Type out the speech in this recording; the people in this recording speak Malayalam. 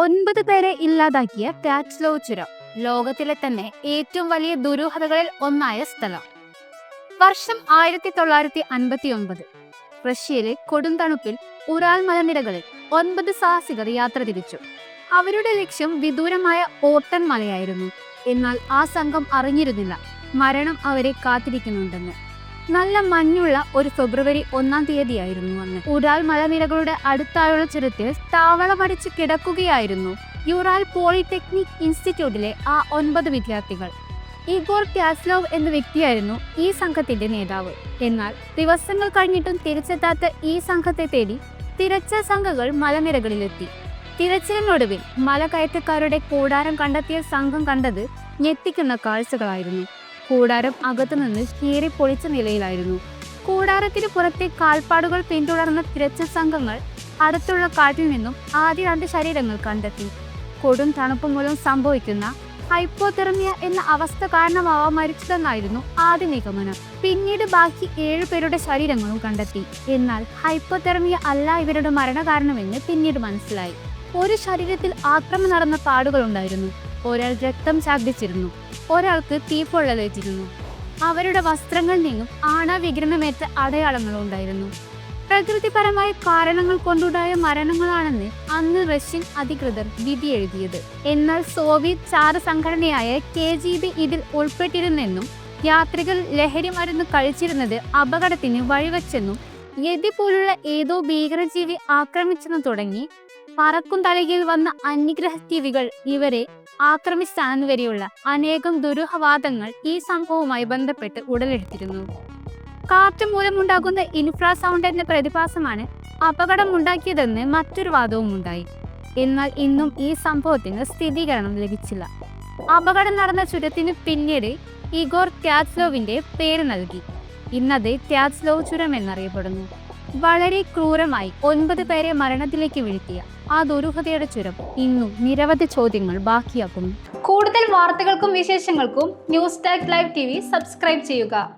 ഒൻപത് പേരെ ഇല്ലാതാക്കിയ കാറ്റ്സ്ലോ ചുരം ലോകത്തിലെ തന്നെ ഏറ്റവും വലിയ ദുരൂഹതകളിൽ ഒന്നായ സ്ഥലം. വർഷം ആയിരത്തി തൊള്ളായിരത്തി അൻപത്തി ഒൻപത് റഷ്യയിലെ കൊടുംതണുപ്പിൽ ഉറാൽ മലനിരകളിൽ ഒൻപത് സാഹസികർ യാത്ര തിരിച്ചു. അവരുടെ ലക്ഷ്യം വിദൂരമായ ഓട്ടൻ മലയായിരുന്നു. എന്നാൽ ആ സംഘം അറിഞ്ഞിരുന്നില്ല. മരണം അവരെ കാത്തിരിക്കുന്നുണ്ടെന്ന്. നല്ല മഞ്ഞുള്ള ഒരു ഫെബ്രുവരി ഒന്നാം തീയതിയായിരുന്നു അന്ന്. ഉരാൾ മലനിരകളുടെ അടുത്തായുള്ള ചുരത്തിൽ താവളമടിച്ച് കിടക്കുകയായിരുന്നു യുറാൽ പോളിടെക്നിക് ഇൻസ്റ്റിറ്റ്യൂട്ടിലെ ആ ഒൻപത് വിദ്യാർത്ഥികൾ. ഇഗോർ ക്യാസ്ലോവ് എന്ന വ്യക്തിയായിരുന്നു ഈ സംഘത്തിന്റെ നേതാവ്. എന്നാൽ ദിവസങ്ങൾ കഴിഞ്ഞിട്ടും തിരിച്ചെത്താത്ത ഈ സംഘത്തെ തേടി തിരച്ചിൽ സംഘങ്ങൾ മലനിരകളിലെത്തി. തിരച്ചിലിനൊടുവിൽ മലകയറ്റക്കാരുടെ കൂടാരം കണ്ടെത്തിയ സംഘം കണ്ടത് ഞെട്ടിക്കുന്ന കാഴ്ചകളായിരുന്നു. കൂടാരം അകത്തുനിന്ന് കീറി പൊളിച്ച നിലയിലായിരുന്നു. കൂടാരത്തിന് പുറത്തെ കാൽപ്പാടുകൾ പിന്തുടർന്ന തിരച്ചിൽ സംഘങ്ങൾ അടുത്തുള്ള കാട്ടിൽ നിന്നും ആദ്യ രണ്ട് ശരീരങ്ങൾ കണ്ടെത്തി. കൊടും തണുപ്പ് മൂലം സംഭവിക്കുന്ന ഹൈപ്പോതെർമിയ എന്ന അവസ്ഥ കാരണമാവാൻ മരിച്ചതെന്നായിരുന്നു ആദ്യ നിഗമനം. പിന്നീട് ബാക്കി ഏഴു പേരുടെ ശരീരങ്ങളും കണ്ടെത്തി. എന്നാൽ ഹൈപ്പോതെർമിയ അല്ല ഇവരുടെ മരണകാരണമെന്ന് പിന്നീട് മനസ്സിലായി. ഒരു ശരീരത്തിൽ ആക്രമം നടന്ന പാടുകൾ ഉണ്ടായിരുന്നു ഒരാൾ രക്തം ഛർദ്ദിച്ചിരുന്നു ഒരാൾക്ക് തീപ്പൊള്ളലേറ്റിരുന്നു അവരുടെ വസ്ത്രങ്ങളിൽ നിന്നും ആണാവിഗ്രഹമേറ്റ അടയാളങ്ങളും ഉണ്ടായിരുന്നു പ്രകൃതിപരമായ കാരണങ്ങൾ കൊണ്ടുണ്ടായ മരണങ്ങളാണെന്ന് അന്ന് റഷ്യൻ അധികൃതർ വിധി എഴുതിയത് എന്നാൽ സോവിയറ്റ് ചാര സംഘടനയായ കെ ജി ബി ഇതിൽ ഉൾപ്പെട്ടിരുന്നെന്നും യാത്രികൾ ലഹരി മരുന്ന് കഴിച്ചിരുന്നത് അപകടത്തിന് വഴിവെച്ചെന്നും യതി പോലുള്ള ഏതോ ഭീകരജീവി ആക്രമിച്ചെന്ന് തുടങ്ങി പറക്കും തലകിൽ വന്ന അന്യഗ്രഹ ജീവികൾ ഇവരെ ആക്രമിച്ചാണെന്ന് വരെയുള്ള അനേകം ദുരൂഹവാദങ്ങൾ ഈ സംഭവവുമായി ബന്ധപ്പെട്ട് ഉടലെടുത്തിരുന്നു. കാറ്റ് മൂലമുണ്ടാകുന്ന ഇൻഫ്രാസൗണ്ട് എന്ന പ്രതിഭാസമാണ് അപകടമുണ്ടാക്കിയതെന്ന് മറ്റൊരു വാദവും ഉണ്ടായി. എന്നാൽ ഇന്നും ഈ സംഭവത്തിന് സ്ഥിരീകരണം ലഭിച്ചില്ല. അപകടം നടന്ന ചുരത്തിന് പിന്നീട് ഇഗോർ ത്യാസ്ലോവിന്റെ പേര് നൽകി. ഇന്നത് ത്യാസ്ലോവ് ചുരം എന്നറിയപ്പെടുന്നു. വളരെ ക്രൂരമായി ഒൻപത് പേരെ മരണത്തിലേക്ക് വീഴ്ത്തിയ ആ ദുരൂഹതയുടെ ചുരം ഇന്നും നിരവധി ചോദ്യങ്ങൾ ബാക്കിയാക്കുന്നു. കൂടുതൽ വാർത്തകൾക്കും വിശേഷങ്ങൾക്കും news Tak live T subscribe ചെയ്യുക.